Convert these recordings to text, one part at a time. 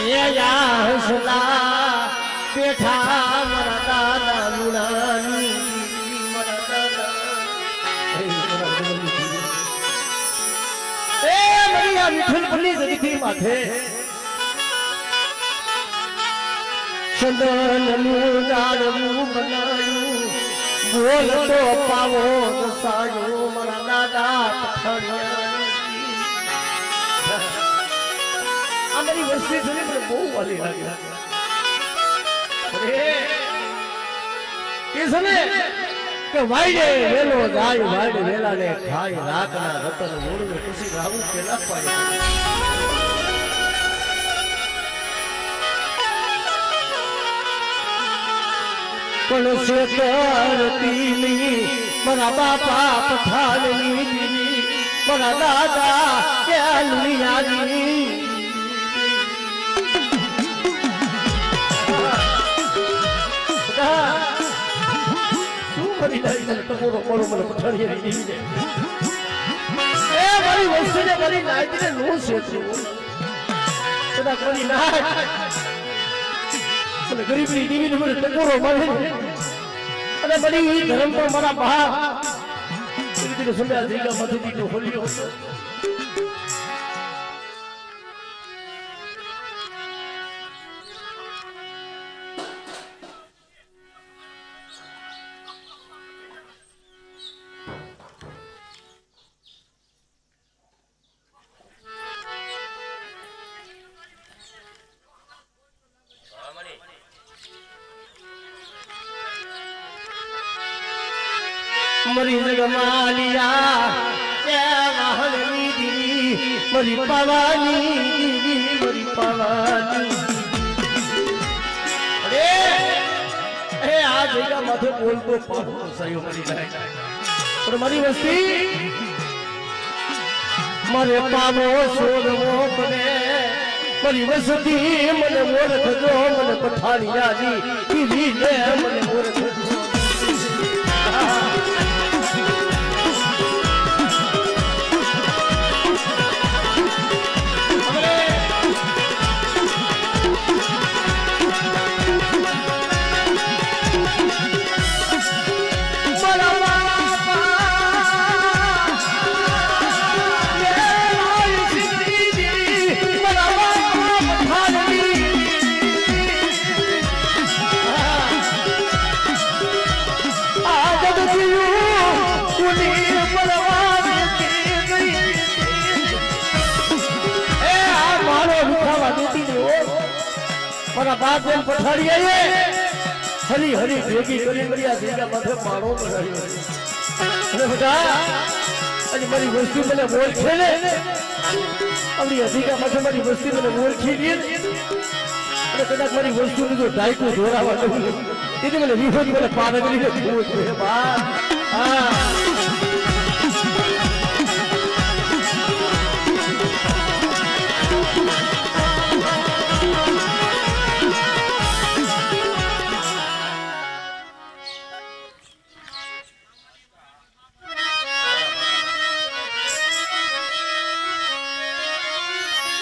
એ હસલા બેઠા મારા દાદા દાદા એ મારી આ મિઠુન પલ્લી જગતી માથે. ચંદનનું પાવો દસાયો મારા દાદા આ મારી વસ્તી જોઈને મને બહુ વાલી અરે, કે છે ને, કે વાઈડે વેલો જાય, વાયડે વેલાને ખાય, રાતના રતન મૂળને ખુશી રાવું ના પાય પણ શેતરતીની મારા બાપા દીદી મારા દાદા કેલનિયાની શું મારે અને બની ધર્મ મારા બહાર દીકરીને સંભળ્યા દીકરા માંથી મરી જગમાલિયા વાહનની દીદી મરી પવાની દીદી મરી પવાની. અરે આ જગ્યા માથે બોલતો પાહો સયો મરી જાય. પણ મારી વસ્તી, મારે પાવો સોડવો પડે. મારી વસ્તી, મને ઓળખજો, મને પઠાણિયાની કીધી ને મને ઓળખજો. પઠાડી હરી હરી ભેગી કરી કરી આ ભેગા માથે મારો બનાવ્યો અને બધા અને મારી વસ્તુ મને બોલ છે ને. આપણી અધિકા માથે મારી વસ્તુ મને બોલ છે અને કદાચ મારી વસ્તુ જો ડાયકું જોરાવા દઉં એટલે મને વિરોધ મને પારગરી ને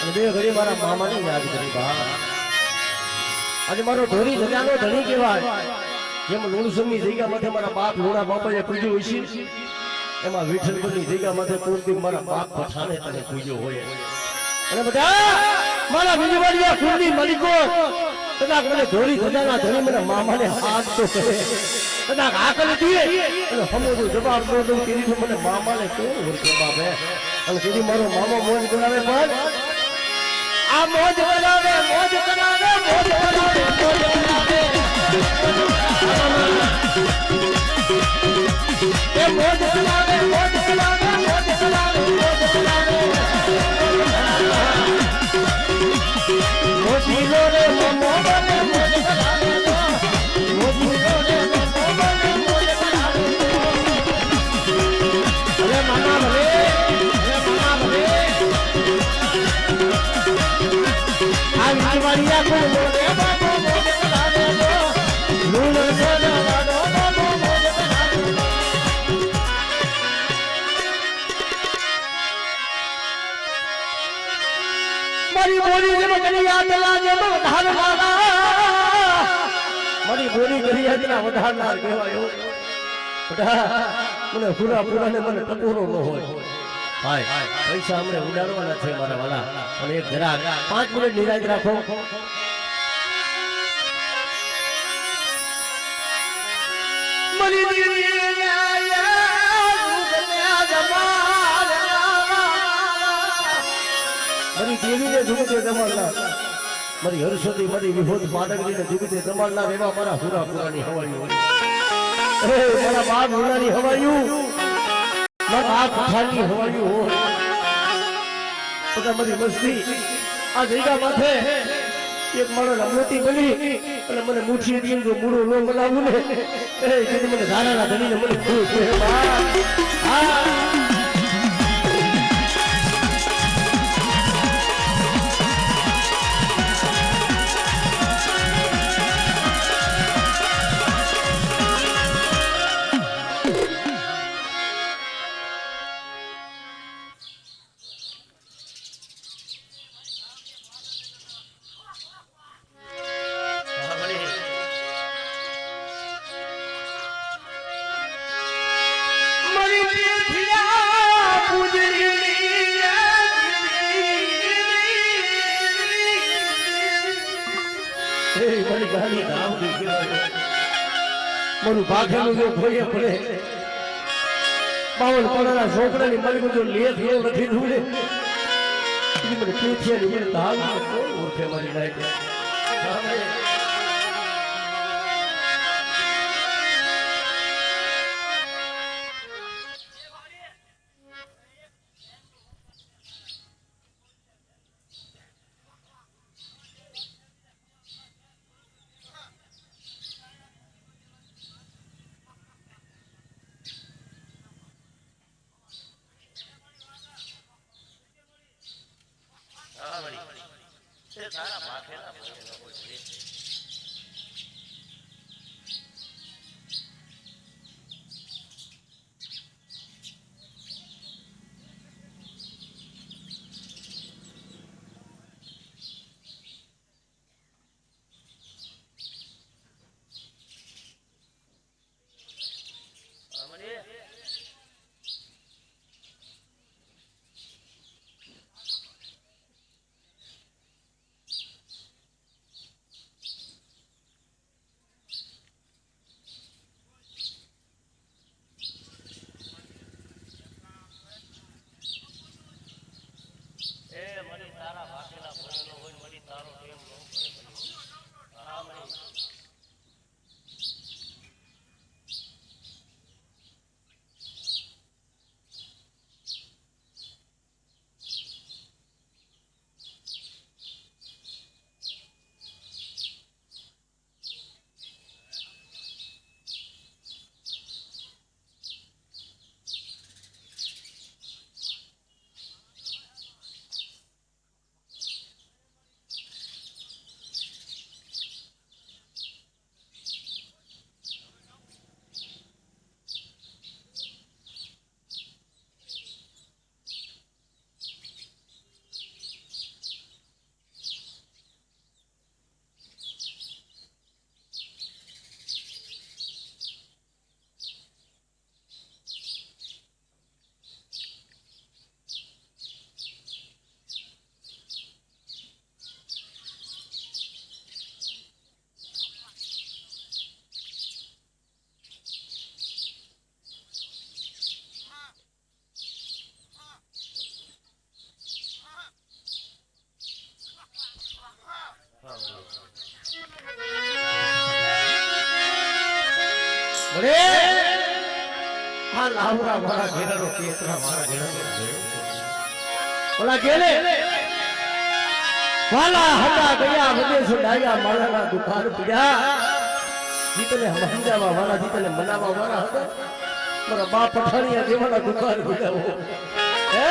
અને બે ઘડી મારા મામાને યાદ કરી આજે મારો ઢોરી ધજાનો ધણી કહેવાય. જેમ લુણસમની જગ્યા માથે મારા બાપ લુણા બાપાએ હોય છે, એમાં વિઠ્ઠલપુરની જગ્યા માથે પૂરતી મારા બાપ પછાને તને પૂજ્યો હોય. અને બધા, મારા બીજવાડિયા કુળની મલિકો, કદાચ મને ધોરી ધજાના ધણી મને મામાને હાથ તો કરે કદાચ આકલ દીએ, અને સમજો જવાબ દો દઉં કીધું મને મામાને કેવું ઓળખે બાપે. અને તેથી મારો મામો મોજ બનાવે પણ આ મોજ બનાવે મોજ બનાવે મોજ બનાવે મોજ બનાવે મોજ મારી બોલી જેમ કરિયા તલા જેમ વધારનારા. મારી બોલી કરિયા તલા વધારનાર કહેવાયો બધા મને પૂરા પૂરા ને મને ટકોરો ન હોય. હાય પૈસા અમને ઉડાડવાના છે મારા વાલા. પણ એક જરાક, પાંચ મિનિટ નિરાજ રાખો. મરી દીદી મારી દેવીને જુગતે જમાડનાર મારી હરસ્વતી મારી વિભૂત પાટકજીને જુગતે જમાડનાર એવા મારા હુરા પુરાની હવાયું મારા બાપ હુરાની હવાયું મારા બાપ પઠાણની હવાયું હોય બધા મારી મસ્તી. આ જગ્યા માથે એક માણસ મોટી બની અને મને મૂઠી દીધું જો મૂળો ન બનાવું ને, એ મને ધારાના ધણીને મને ખુશ. હા. ભાગેલું જો કોઈએ પડે, બાવન પડાના છોકરાની મારી જો લે થયો નથી ધૂળે મને પીઠિયાની મને તાલ ઓળખે મારી લાયક અરે! આ લાવરા મારા ઘેરાનો કેતરા મારા ઘેરાનો ઓલા ગેલે વાલા હતા ગયા વિદેશ ડાયા માળાના દુકાન પીડ્યા જીતને સમજાવવા વાળા જીતને મનાવવા વાળા હતા. મારા બાપ પઠાણિયા જેવાના દુકાન પીડ્યા હે.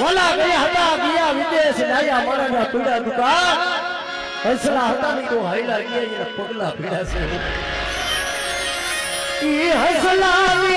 વાલા ગયા હતા, ગયા વિદેશ, ડાયા માળાના પીડા ગયા પગલા પીડા છે. ઈ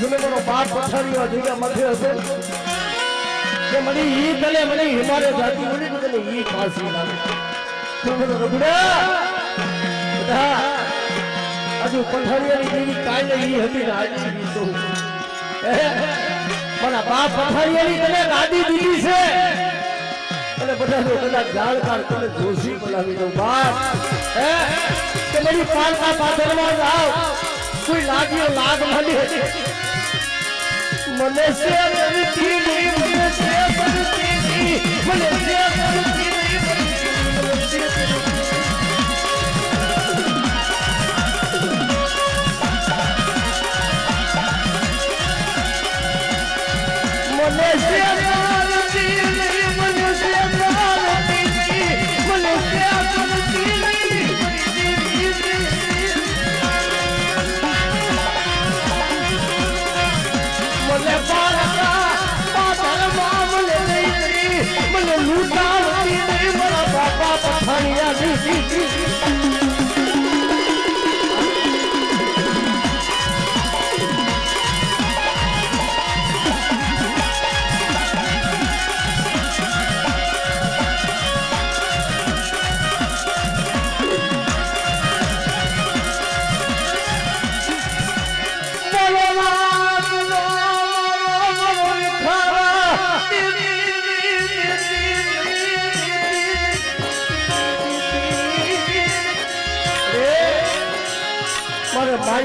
સમય મારો બાપ પથારીઓ જગ્યા મથે હશે. કે મને ઈ તલે, મને હિમાલય જાતી, મને તો તને ઈ ફાંસી લાગે. તું મને રગડ્યા બધા, હજુ પથારીયાની દેવી કાલે ઈ હતી ને આજે ઈ તો. મારા બાપ પથારીયાની તને ગાદી દીધી છે. અને બધા જો કદાચ જાણકાર તને જોશી બોલાવી દઉં. બાપ, હે, કે મારી પાલકા પાછળમાં જાવ કોઈ લાગ્યો, લાગ મને મને સે બનતી મને સે બનતી Brasil.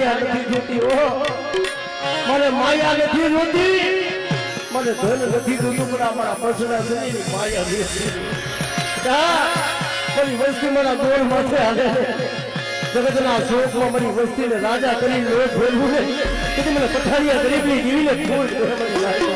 માયા નથી જોતી ઓ મને માયા નથી જોતી. મને ધન નથી જોતું, પણ અમારા મારા પસરા માયા નથી મારી વસ્તી મારા ગોળ માથે હાલે જગતના શોકમાં મારી વસ્તીને રાજા કરી લોટ ભેળવું ને મને પથારીયા ગરીબની જીવીને ફૂલ કરે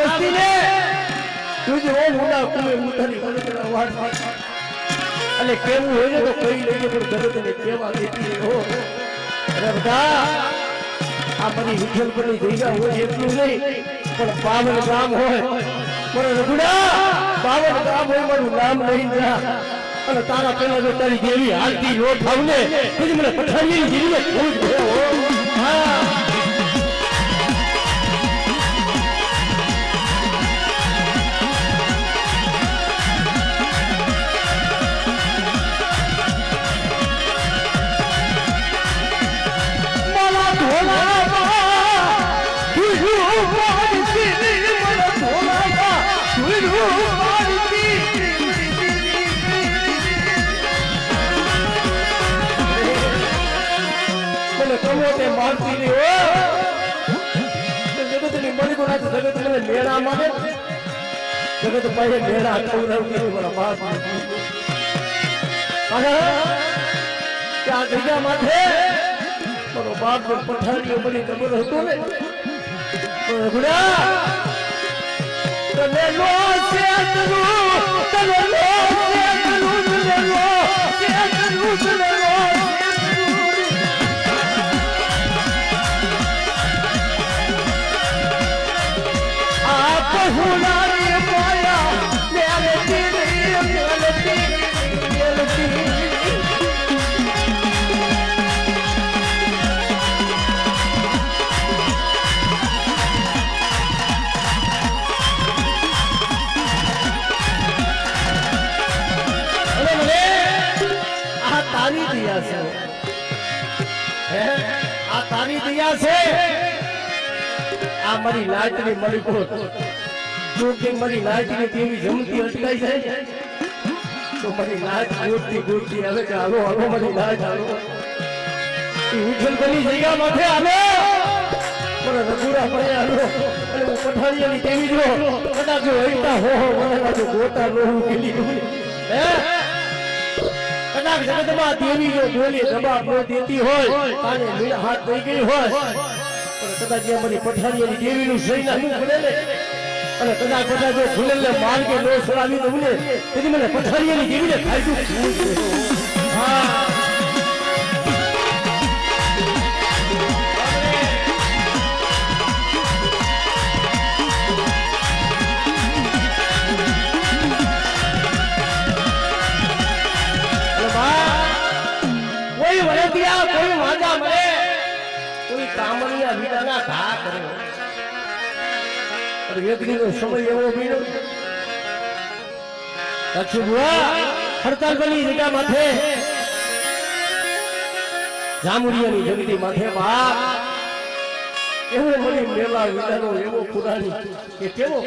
વસ્તીને તુજે ઓમ ઉડા કુએ ઉડાડી વળવળા વાટ અને કેવું હોય તો કઈ લઈને પણ જગતને કેવા દેતી હો. અરે બધા, આ બધી વિઠ્ઠલ પરની જગ્યા હોય એટલું નહીં, પણ પાવન ગામ હોય. પણ રઘુડા, પાવન ગામ હોય મારું નામ નહીં જા. અને તારા પેલા જો તારી દેવી હાલતી નો થાવ ને પછી મને પઠાણીની જીવીને ભૂલ થયો હો. મારતી હો જગતની મળી તો જગત મને મેળા મારે જગત પાસે મેળા રહ્યું હોય મારા બાપ આ જગ્યા માથે મારો બાપ ને પઠાણીઓ બની ખબર હતો ને? રઘુડા તને લો છે કરું તને લો છે કરું તને લો છે કરું તને દયા છે. હે? આ તારી દયા છે? આ મારી નાચની મલિકો જો કે મારી નાચની કેવી જમતી અટકાઈ છે તો મારી નાચ ગોતતી ગોતતી હવે કે હાલો હાલો, મારી નાચ હાલો. ઈ ઉજ્જવલ બની જગ્યા માથે હાલો મને રઘુરા પડે હાલો અને હું પઠાણીયાની કેવી જો કદાચ જો હૈતા હો હો મને લાગે ગોટા રોહું કેલી હે? કદાચ જગતમાં દેવી જો બોલી જવાબ ન દેતી હોય અને મીણા હાથ થઈ ગઈ હોય. પણ કદાચ જે મારી પઠાણીયાની દેવીનું સહી નાખવું પડે ને અને કદાચ કદાચ જો ખુલેલને માર કે નો સડાવી દઉં ને તેથી મને પઠાણીયાની દેવીને ફાયદો હા. પણ વ્યક્તિનો સમય એવો મળ્યો કચ્છ બુઆ હડતાલ બની જગ્યા માથે જામુડિયાની જગતી માથે બાપ એવો મળી મેલા વિનાનો એવો પુરાણી કે કેવો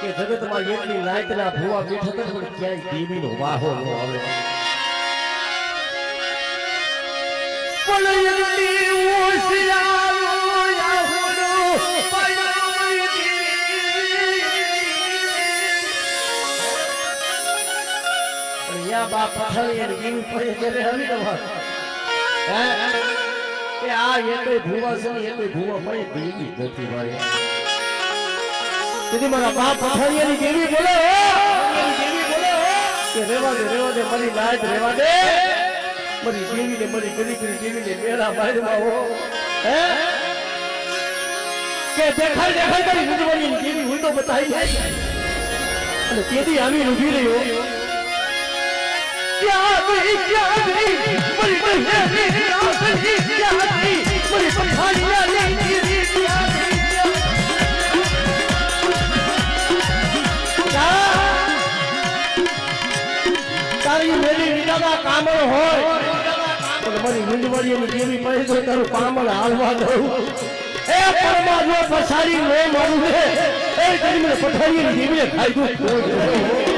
કે જગતમાં એટલી નાયતના ભૂવા બેઠક પણ ક્યાંય દેવીનો વાહો ન આવે પણ પથારી પડે ત્યારે આવી તમાર હે? આ એકે ભૂવા છે એકે ભૂવા પડે દેવી નથી મારી. બાપ હો પથારીયાની દેવી બોલે કે રેવા દે રેવા દે, મારી લાજ રેવા દે. મારી દેવી ને મારી કરી કરી દેવી ને મેરા બાયરમાં હો. હે? કે દેખાય દેખાય કરી ગુજવાની દેવી હું તો બતાઈ જાય અને તેથી આવી ઊભી રહ્યો કામળ હોય પણ મારી મીંડવાડીની દેવી પાસે તો તારું કામળ હાલવા દઉં એ પરમા જો પસારી નો મારું ને એ કરી મને પઠારીની દેવીને ખાઈ દઉં